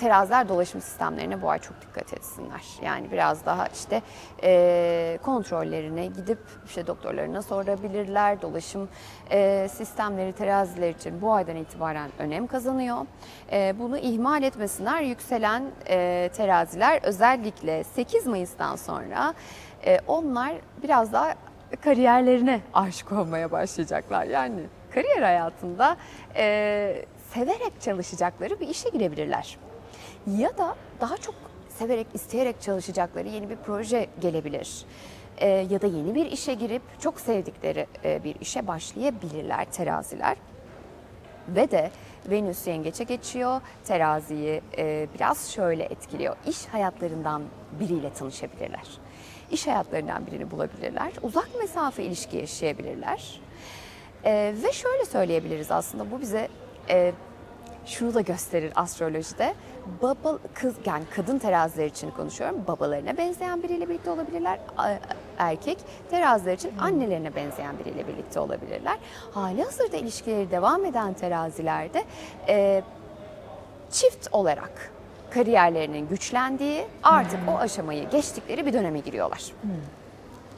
teraziler dolaşım sistemlerine bu ay çok dikkat etsinler. Yani biraz daha işte e, kontrollerine gidip işte doktorlarına sorabilirler. Dolaşım e, sistemleri teraziler için bu aydan itibaren önem kazanıyor. E, bunu ihmal etmesinler. Yükselen e, teraziler özellikle 8 Mayıs'tan sonra e, onlar biraz daha kariyerlerine aşık olmaya başlayacaklar. Yani kariyer hayatında e, severek çalışacakları bir işe girebilirler. Ya da daha çok severek, isteyerek çalışacakları yeni bir proje gelebilir. E, ya da yeni bir işe girip çok sevdikleri e, bir işe başlayabilirler teraziler. Ve de Venüs yengeçe geçiyor. Teraziyi e, biraz şöyle etkiliyor. İş hayatlarından biriyle tanışabilirler. İş hayatlarından birini bulabilirler. Uzak mesafe ilişki yaşayabilirler. E, ve şöyle söyleyebiliriz aslında bu bize e, şunu da gösterir astrolojide. Baba kız yani kadın teraziler için konuşuyorum. Babalarına benzeyen biriyle birlikte olabilirler. Erkek teraziler için annelerine benzeyen biriyle birlikte olabilirler. Hali hazırda ilişkileri devam eden terazilerde e, çift olarak kariyerlerinin güçlendiği artık o aşamayı geçtikleri bir döneme giriyorlar.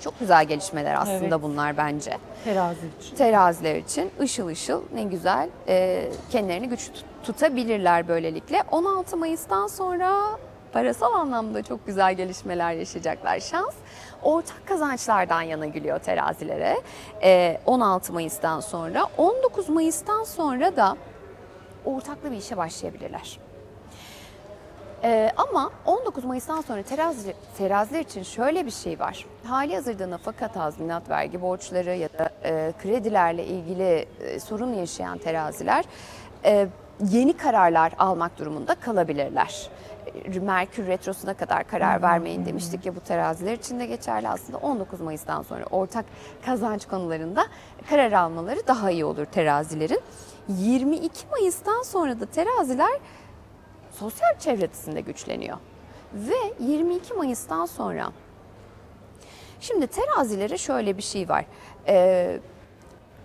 Çok güzel gelişmeler aslında Evet. bunlar bence Terazi için. teraziler için ışıl ışıl ne güzel e, kendilerini güç tut- tutabilirler böylelikle. 16 Mayıs'tan sonra parasal anlamda çok güzel gelişmeler yaşayacaklar. Şans ortak kazançlardan yana gülüyor terazilere. E, 16 Mayıs'tan sonra 19 Mayıs'tan sonra da ortaklı bir işe başlayabilirler. Ee, ama 19 Mayıs'tan sonra terazi, teraziler için şöyle bir şey var. Hali hazırda nafaka tazminat, vergi borçları ya da e, kredilerle ilgili e, sorun yaşayan teraziler e, yeni kararlar almak durumunda kalabilirler. E, Merkür Retrosu'na kadar karar vermeyin demiştik ya bu teraziler için de geçerli aslında 19 Mayıs'tan sonra ortak kazanç konularında karar almaları daha iyi olur terazilerin. 22 Mayıs'tan sonra da teraziler sosyal çevresinde güçleniyor. Ve 22 Mayıs'tan sonra şimdi terazilere şöyle bir şey var. Ee,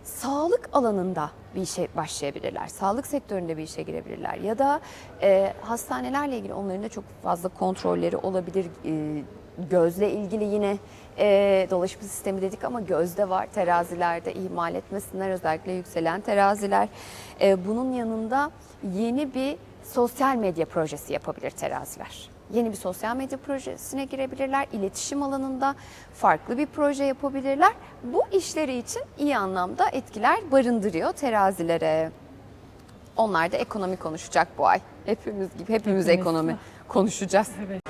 sağlık alanında bir işe başlayabilirler. Sağlık sektöründe bir işe girebilirler. Ya da e, hastanelerle ilgili onların da çok fazla kontrolleri olabilir. E, gözle ilgili yine e, dolaşım sistemi dedik ama gözde var terazilerde ihmal etmesinler özellikle yükselen teraziler. E, bunun yanında yeni bir sosyal medya projesi yapabilir teraziler. Yeni bir sosyal medya projesine girebilirler. İletişim alanında farklı bir proje yapabilirler. Bu işleri için iyi anlamda etkiler barındırıyor terazilere. Onlar da ekonomi konuşacak bu ay. Hepimiz gibi hepimiz Hepimiz. ekonomi konuşacağız. Evet.